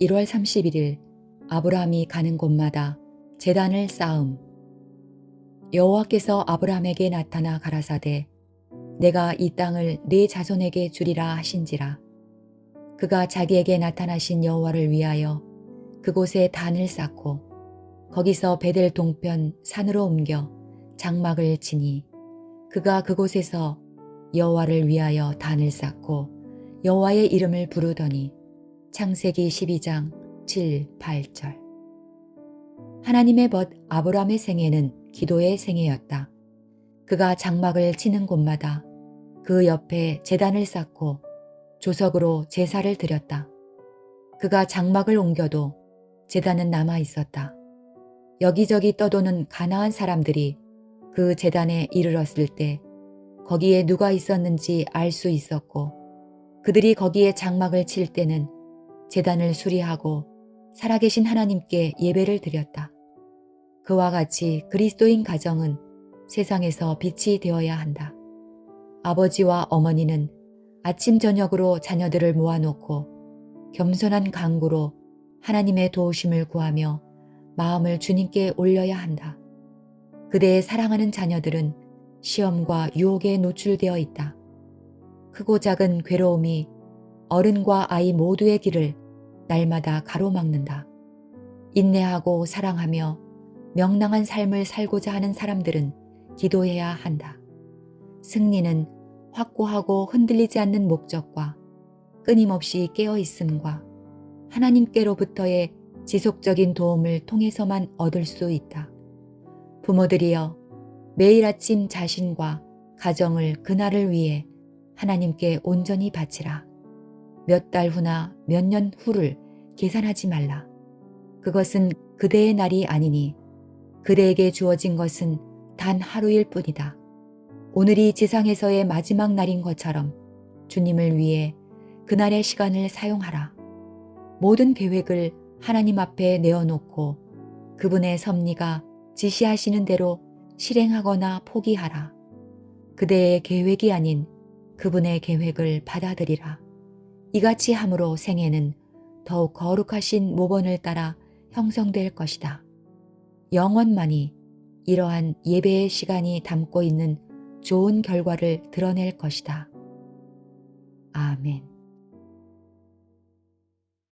1월 31일 아브라함이 가는 곳마다 제단을 쌓음. 여호와께서 아브라함에게 나타나 가라사대 내가 이 땅을 네 자손에게 주리라 하신지라. 그가 자기에게 나타나신 여호와를 위하여 그곳에 단을 쌓고 거기서 베델 동편 산으로 옮겨 장막을 치니 그가 그곳에서 여호와를 위하여 단을 쌓고 여호와의 이름을 부르더니 창세기 12장 7, 8절 하나님의 벗 아브라함의 생애는 기도의 생애였다. 그가 장막을 치는 곳마다 그 옆에 재단을 쌓고 조석으로 제사를 드렸다. 그가 장막을 옮겨도 재단은 남아 있었다. 여기저기 떠도는 가나안 사람들이 그 재단에 이르렀을 때 거기에 누가 있었는지 알 수 있었고 그들이 거기에 장막을 칠 때는 재단을 수리하고 살아계신 하나님께 예배를 드렸다. 그와 같이 그리스도인 가정은 세상에서 빛이 되어야 한다. 아버지와 어머니는 아침 저녁으로 자녀들을 모아놓고 겸손한 강구로 하나님의 도우심을 구하며 마음을 주님께 올려야 한다. 그대의 사랑하는 자녀들은 시험과 유혹에 노출되어 있다. 크고 작은 괴로움이 어른과 아이 모두의 길을 날마다 가로막는다. 인내하고 사랑하며 명랑한 삶을 살고자 하는 사람들은 기도해야 한다. 승리는 확고하고 흔들리지 않는 목적과 끊임없이 깨어 있음과 하나님께로부터의 지속적인 도움을 통해서만 얻을 수 있다. 부모들이여 매일 아침 자신과 가정을 그날을 위해 하나님께 온전히 바치라. 몇 달 후나 몇 년 후를 계산하지 말라. 그것은 그대의 날이 아니니 그대에게 주어진 것은 단 하루일 뿐이다. 오늘이 지상에서의 마지막 날인 것처럼 주님을 위해 그날의 시간을 사용하라. 모든 계획을 하나님 앞에 내어놓고 그분의 섭리가 지시하시는 대로 실행하거나 포기하라. 그대의 계획이 아닌 그분의 계획을 받아들이라. 이같이 함으로 생애는 더욱 거룩하신 모본을 따라 형성될 것이다. 영원만이 이러한 예배의 시간이 담고 있는 좋은 결과를 드러낼 것이다. 아멘.